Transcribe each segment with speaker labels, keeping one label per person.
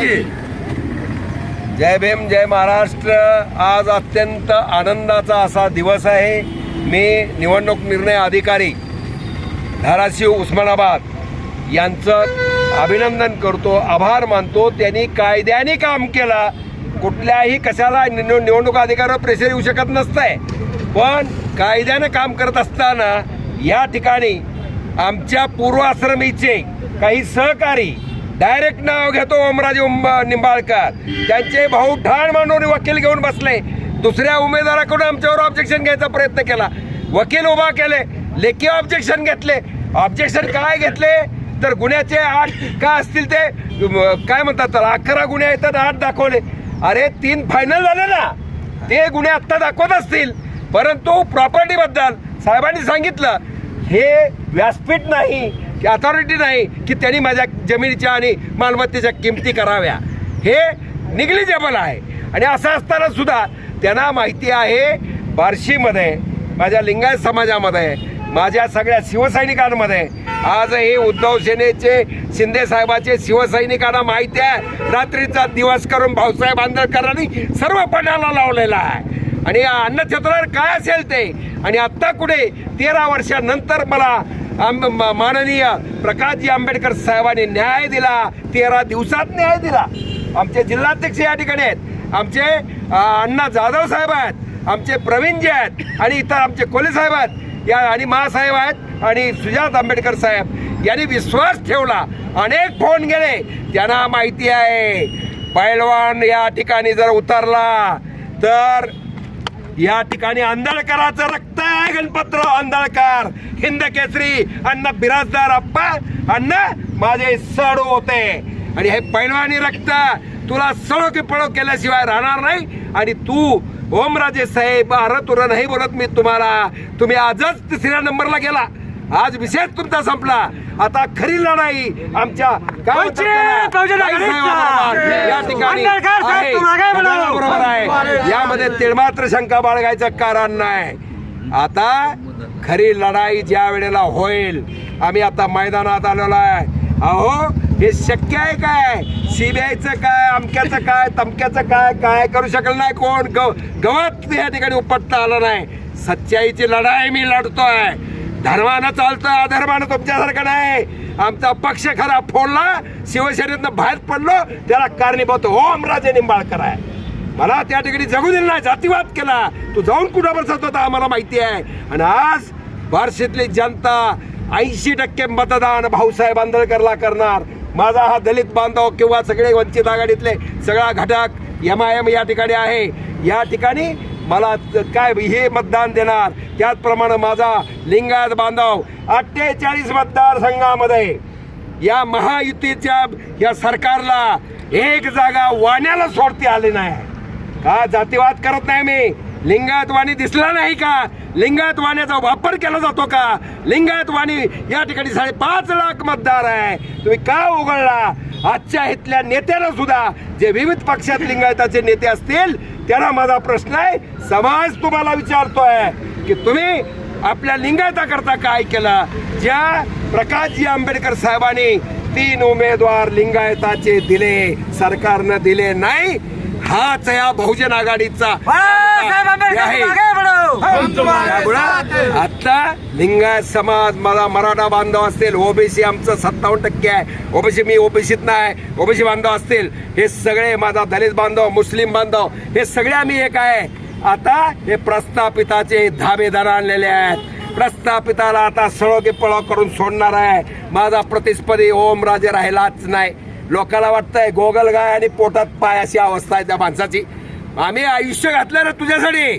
Speaker 1: की
Speaker 2: जय भीम जय महाराष्ट्र. आज अत्यंत आनंदाचा असा दिवस आहे. मी निवडणूक निर्णय अधिकारी धाराशिव उस्मानाबाद यांचं अभिनंदन करतो आभार मानतो. त्यांनी कायद्याने काम केलं. कुठल्याही कशाला निवडणूक अधिकाऱ्यावर प्रेशर येऊ शकत नसतंय. पण कायद्यानं काम करत असताना या ठिकाणी आमच्या पूर्वाश्रमीचे काही सहकारी डायरेक्ट नाव घेतो ओमराजे निंबाळकर. त्यांचे भाऊ ठाण मांडून वकील घेऊन बसले. दुसऱ्या उमेदवाराकडून आमच्यावर ऑब्जेक्शन घ्यायचा प्रयत्न केला. वकील उभा केले लेखी ऑब्जेक्शन घेतले. ऑब्जेक्शन काय घेतले? तर गुन्ह्याचे आठ काय असतील ते काय म्हणतात त्याला? अकरा गुन्हे आहेत तर आठ दाखवले. अरे तीन फायनल झाले ना. ते गुन्हे आत्ता दाखवत असतील. परंतु प्रॉपर्टीबद्दल साहेबांनी सांगितलं हे व्यासपीठ नाही. अथॉरिटी नाही की त्यांनी माझ्या जमिनीच्या आणि मालमत्तेच्या किमती कराव्या. हे निग्लिजेबल आहे. आणि असं असताना सुद्धा त्यांना माहिती आहे बार्शीमध्ये माझ्या लिंगायत समाजामध्ये माझ्या सगळ्या शिवसैनिकांमध्ये आजही उद्धव सेनेचे शिंदे साहेबाचे शिवसैनिकांना माहिती आहे रात्रीचा दिवस करून भाऊसाहेब आंबेडकरांनी सर्व पणाला लावलेला आहे. आणि अन्नछत्रावर काय असेल ते? आणि आत्ता कुठे? तेरा वर्षानंतर मला माननीय प्रकाशजी आंबेडकर साहेबांनी न्याय दिला तेरा दिवसात न्याय दिला. आमचे जिल्हाध्यक्ष या ठिकाणी आहेत आमचे अण्णा जाधव साहेब आहेत आमचे प्रवीणजी आहेत आणि इतर आमचे कोले साहेब आहेत या आणि महासाहेब आहेत आणि सुजात आंबेडकर साहेब यांनी विश्वास ठेवला. अनेक फोन गेले त्यांना माहिती आहे पैलवान या ठिकाणी जर उतरला तर या ठिकाणी आंदळकराचं रक्त गणपतराव आंधळकर हिंद केसरी अण्णा बिराजदार अप्पा अण्णा माझे सडू होते आणि हे पैलवानी रक्त तुला सडो की पळो केल्याशिवाय राहणार नाही आणि तू ओमराजे साहेब अरे तुला नाही बोलत मी तुम्हाला तुम्ही आजच तिसऱ्या नंबरला गेला आज विषयच तुमचा संपला आता खरी लढाई आमच्या या ठिकाणी यामध्ये तिळमात्र शंका बाळगायचं कारण नाही आता खरी लढाई ज्या वेळेला होईल आम्ही आता मैदानात आलेलो आहे. अहो हे शक्य आहे काय? सीबीआयचं काय अमक्याचं काय तमक्याचं काय काय करू शकलं नाही कोण? गव गवत या ठिकाणी उपटता आलं नाही. सच्चाईची लढाई मी लढतोय. धर्मानं चालतोय अधर्मानं तुमच्यासारखं नाही. आमचा पक्ष खरा फोडला शिवसेनेतनं बाहेर पडलो त्याला कारणीभूत ओमराजे निंबाळकर आहे. मला त्या ठिकाणी जगू दिलं नाही जातीवाद केला. तू जाऊन कुठं बसत होता आम्हाला माहिती आहे. आणि आज बार्शीतली जनता ऐंशी टक्के मतदान भाऊसाहेब आंदळकरला करणार. माझा हा दलित बांधव किंवा सगळे वंचित आघाडीतले सगळा घटक एम आय एम या ठिकाणी आहे. या ठिकाणी मला काय हे मतदान देणार? त्याचप्रमाणे माझा लिंगायत बांधव अठ्ठेचाळीस मतदारसंघामध्ये या महायुतीच्या या सरकारला एक जागा वाण्याला सोडते आली नाही. का जातीवाद करत नाही मी? लिंगायत वाणी दिसला नाही का? लिंगायत वाण्याचा वापर केला जातो का? लिंगायत वाणी या ठिकाणी साडेपाच लाख मतदार आहे. तुम्ही का उघडला? आजच्या इथल्या नेत्याला सुद्धा जे विविध पक्षात लिंगायताचे नेते असतील त्यांना माझा प्रश्न आहे. समाज तुम्हाला विचारतोय की तुम्ही आपल्या लिंगायताकरता काय केलं? ज्या प्रकाशजी आंबेडकर साहेबांनी तीन उमेदवार लिंगायताचे दिले सरकारनं दिले नाही हाच या बहुजन आघाडीचा आता लिंगायत समाज मला मराठा बांधव असतील ओबीसी आमचं सत्तावन्न टक्के आहे. ओबीसी मी ओबीसीत नाही ओबीसी बांधव असतील. हे सगळे माझा दलित बांधव मुस्लिम बांधव हे सगळे आम्ही एक आहे. आता हे प्रस्थापिताचे धाबेदार आणलेले आहेत. प्रस्थापिताला आता सळो की पळो करून सोडणार आहे. माझा प्रतिस्पर्धी ओमराजे राहिलाच नाही. लोकांना वाटतंय गोगल गाय आणि पोटात पाय अशी अवस्था आहे त्या माणसाची. आम्ही आयुष्य घातलं ना तुझ्यासाठी.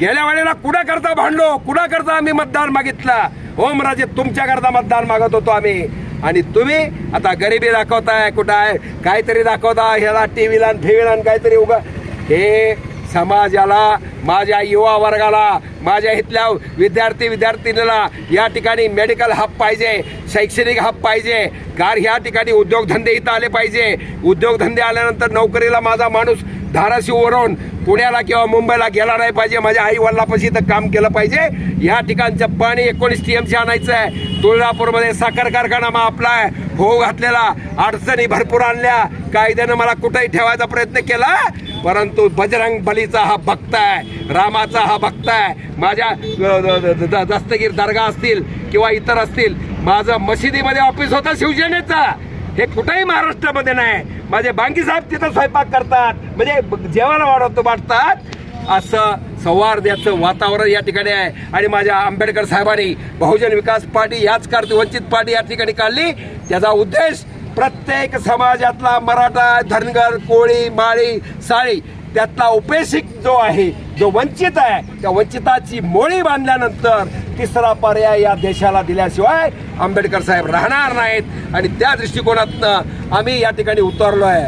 Speaker 2: गेल्या वेळेला कुणाकरता भांडलो? कुणा करता आम्ही मतदान मागितला? ओमराजे तुमच्याकरता मतदान मागत होतो आम्ही. आणि तुम्ही आता गरिबी दाखवताय कुठं आहे? काहीतरी दाखवता ह्याला टी व्हीला टीव्हीला ठेवीला काहीतरी उगा हे समाजाला माझ्या युवा वर्गाला माझ्या इथल्या विद्यार्थी विद्यार्थिनीला या ठिकाणी मेडिकल हब पाहिजे शैक्षणिक हब पाहिजे. कार ह्या ठिकाणी उद्योगधंदे इथं आले पाहिजे. उद्योगधंदे आल्यानंतर नोकरीला माझा माणूस धाराशिववरून पुण्याला किंवा मुंबईला गेला नाही पाहिजे. माझ्या आई वडिलापाशी तर काम केलं पाहिजे. या ठिकाणचं पाणी एकोणीस टी एमसी आणायचं आहे तुळजापूरमध्ये साखर कारखाना मग आपला आहे. हो घातलेला. अडचणी भरपूर आणल्या. कायद्यानं मला कुठेही ठेवायचा प्रयत्न केला परंतु बजरंग बलीचा हा भक्त आहे रामाचा हा भक्त आहे. माझ्या दस्तगीर दर्गा असतील किंवा इतर असतील माझं मशिदीमध्ये ऑफिस होतं शिवसेनेचा. हे कुठेही महाराष्ट्रामध्ये नाही. माझे बांगी साहेब तिथं स्वयंपाक करतात. म्हणजे जेवण जेवायला वाढवतो वाटतात असं सौहार्दाचं वातावरण या ठिकाणी आहे. आणि माझ्या आंबेडकर साहेबांनी बहुजन विकास पार्टी याच कारती वंचित पार्टी या ठिकाणी काढली. त्याचा उद्देश प्रत्येक समाजातला मराठा धनगर कोळी माळी साळी त्यातला उपेक्षिक जो आहे जो वंचित आहे त्या वंचिताची मोळी बांधल्यानंतर तिसरा पर्याय या देशाला दिल्याशिवाय आंबेडकर साहेब राहणार नाहीत. आणि त्या दृष्टिकोनातनं आम्ही या ठिकाणी उतरलो आहे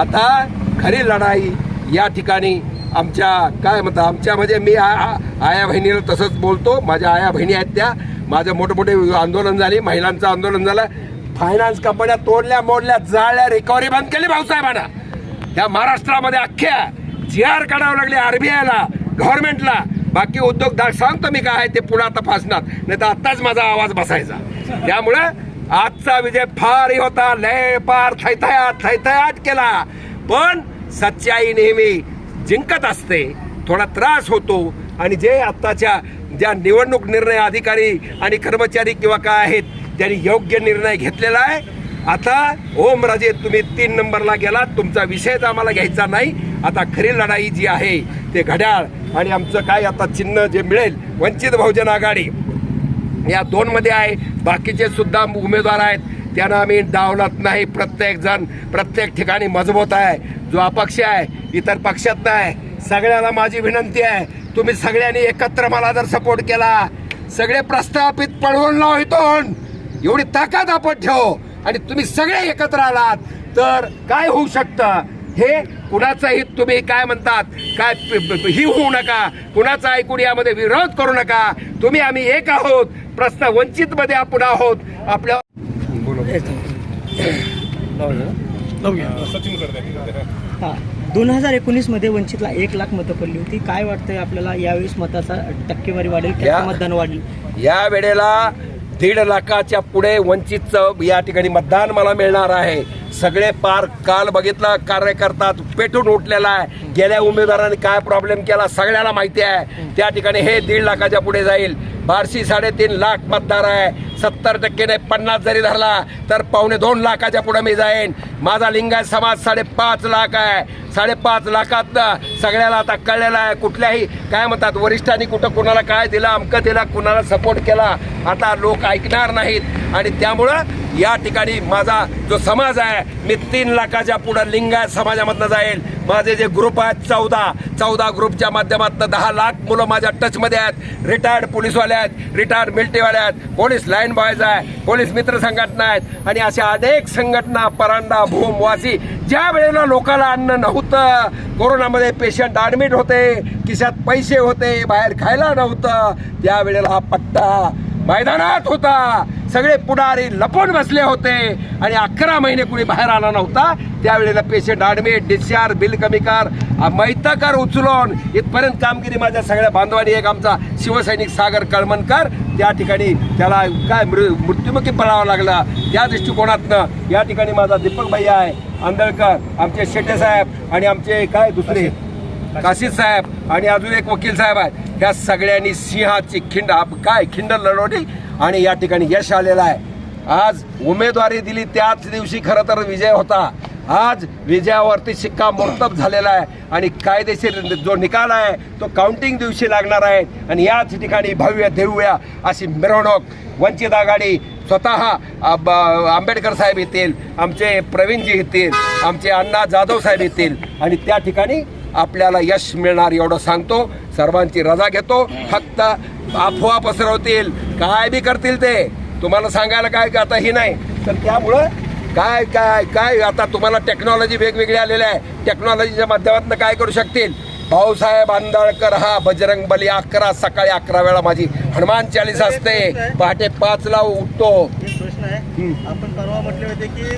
Speaker 2: आता खरी लढाई या ठिकाणी आमच्या काय म्हणतात आमच्या म्हणजे मी आया बहिणीला तसंच बोलतो. माझ्या आया बहिणी आहेत त्या. माझं मोठे मोठे आंदोलन झाले महिलांचं आंदोलन झालं. फायनान्स कंपन्या तोडल्या मोडल्या जाळल्या रिकव्हरी बंद केली भाऊसाहेबांना. त्या महाराष्ट्रामध्ये अख्ख्या जी आर काढावं लागली आरबीआयला गव्हर्नमेंटला बाकी उद्योगदार सांगतो मी काय आहे ते पुन्हा तपासणार. नाही तर आत्ताच माझा आवाज बसायचा. त्यामुळं आजचा विजय फारही होता लय पार थैथयात थैथयात केला. पण सच्चाई नेहमी जिंकत असते. थोडा त्रास होतो. आणि जे आत्ताच्या ज्या निवडणूक निर्णय अधिकारी आणि कर्मचारी किंवा काय आहेत त्यांनी योग्य निर्णय घेतलेला आहे. आता ओम राजे तुम्ही तीन नंबरला गेला तुमचा विषयच आम्हाला घ्यायचा नाही. आता खरी लढाई जी आहे ते घड्याळ आणि आमचं काय आता चिन्ह जे मिळेल वंचित बहुजन आघाडी. या दोनमध्ये आहे. बाकीचे सुद्धा उमेदवार आहेत. त्यांना आम्ही डावलत नाही. प्रत्येक जण प्रत्येक ठिकाणी मजबूत आहे. जो अपक्ष आहे इतर पक्षात नाही. सगळ्याला माझी विनंती आहे. तुम्ही सगळ्यांनी एकत्र मला जर सपोर्ट केला सगळे प्रस्थापित पळवून लाव एवढी ताकद आपण ठेव आणि तुम्ही सगळे एकत्र आलात तर काय होऊ शकतं? हे कुणाचाही तुम्ही काय म्हणतात काय ही होऊ नका कुणाचा ऐकून यामध्ये विरोध करू नका. तुम्ही आम्ही एक आहोत प्रश्न वंचित मध्ये आपण आहोत. आपल्या
Speaker 3: हा. दोन हजार एकोणीसमध्ये वंचितला एक लाख मतं पडली होती. काय वाटतंय आपल्याला? यावेळेस मताचा टक्केवारी वाढेल मतदान वाढेल.
Speaker 2: या वेळेला दीड लाखाच्या पुढे वंचितचं या ठिकाणी मतदान मला मिळणार आहे. सगळे पार काल बघितलं कार्यकर्तात पेटून उठलेला आहे. गेल्या उमेदवारांनी काय प्रॉब्लेम केला सगळ्याला माहिती आहे. त्या ठिकाणी हे दीड लाखाच्या पुढे जाईल. बारशी साडेतीन लाख मतदार आहे. सत्तर टक्केने पन्नास जरी धरला तर पावणे दोन लाखाच्या पुढे मी जाईन. माझा लिंगायत समाज साडेपाच लाख आहे. साडेपाच लाखात सगळ्याला आता कळलेला आहे. कुठल्याही काय म्हणतात वरिष्ठांनी कुठं कुणाला काय दिलं अमकं दिलं कुणाला सपोर्ट केला आता लोक ऐकणार नाहीत. आणि त्यामुळं या ठिकाणी माझा जो समाज आहे मी तीन लाखाच्या पुढं लिंगायत समाजामधनं जाईल. माझे जे ग्रुप आहेत चौदा चौदा ग्रुपच्या माध्यमातून दहा लाख मुलं माझ्या टचमध्ये आहेत. रिटायर्ड पोलीसवाले आहेत रिटायर्ड मिलिटरीवाले आहेत पोलीस लाईन बॉयज आहे पोलीस मित्र संघटना आहेत. आणि अशा अनेक संघटना परांडा भूम वासी ज्या वेळेला लोकांना अन्न नव्हतं कोरोनामध्ये पेशंट ॲडमिट होते. खिशात पैसे होते. बाहेर खायला नव्हतं. त्यावेळेला हा पट्टा मैदानात होता. सगळे पुढारी लपून बसले होते. आणि अकरा महिने कुणी बाहेर आला नव्हता. त्यावेळेला पेशंट ॲडमिट डिस्चार्ज बिल कमी कर. मैताकर उचलून इथपर्यंत कामगिरी माझ्या सगळ्या बांधवांनी एक आमचा शिवसैनिक सागर कळमनकर त्या ठिकाणी त्याला काय मृ मृत्युमुखी पडावा लागला त्या दृष्टिकोनातनं या ठिकाणी माझा दीपक भाई आहे आंदळकर आमचे शेटे साहेब आणि आमचे काय दुसरे? काशीद साहेब आणि अजून एक वकील साहेब आहेत. त्या सगळ्यांनी सिंहाची खिंड काय खिंड लढवली आणि या ठिकाणी यश आलेलं आहे. आज उमेदवारी दिली त्याच दिवशी खरं तर विजय होता. आज विजयावरती शिक्का मोर्तब झालेला आहे आणि कायदेशीर जो निकाल आहे तो काउंटिंग दिवशी लागणार आहे. आणि याच ठिकाणी भव्य देऊया अशी मिरवणूक. वंचित आघाडी स्वतः आंबेडकर साहेब येतील आमचे प्रवीणजी येतील आमचे अण्णा जाधव साहेब येतील. आणि त्या ठिकाणी आपल्याला यश मिळणार एवढं सांगतो. सर्वांची रजा घेतो. फक्त अफवा पसरवतील. काय बी करतील ते. तुम्हाला सांगायला काय आता ही नाही. तर त्यामुळं काय काय काय? आता तुम्हाला टेक्नॉलॉजी वेगवेगळी आलेल्या आहे. टेक्नॉलॉजीच्या माध्यमातून काय करू शकतील? भाऊसाहेब आंदळकर हा बजरंग बली अकरा सकाळी अकरा वेळा माझी हनुमान चालीस असते. पहाटे पाचला उठतो.
Speaker 3: एक प्रश्न आहे. आपण परवा म्हटले होते की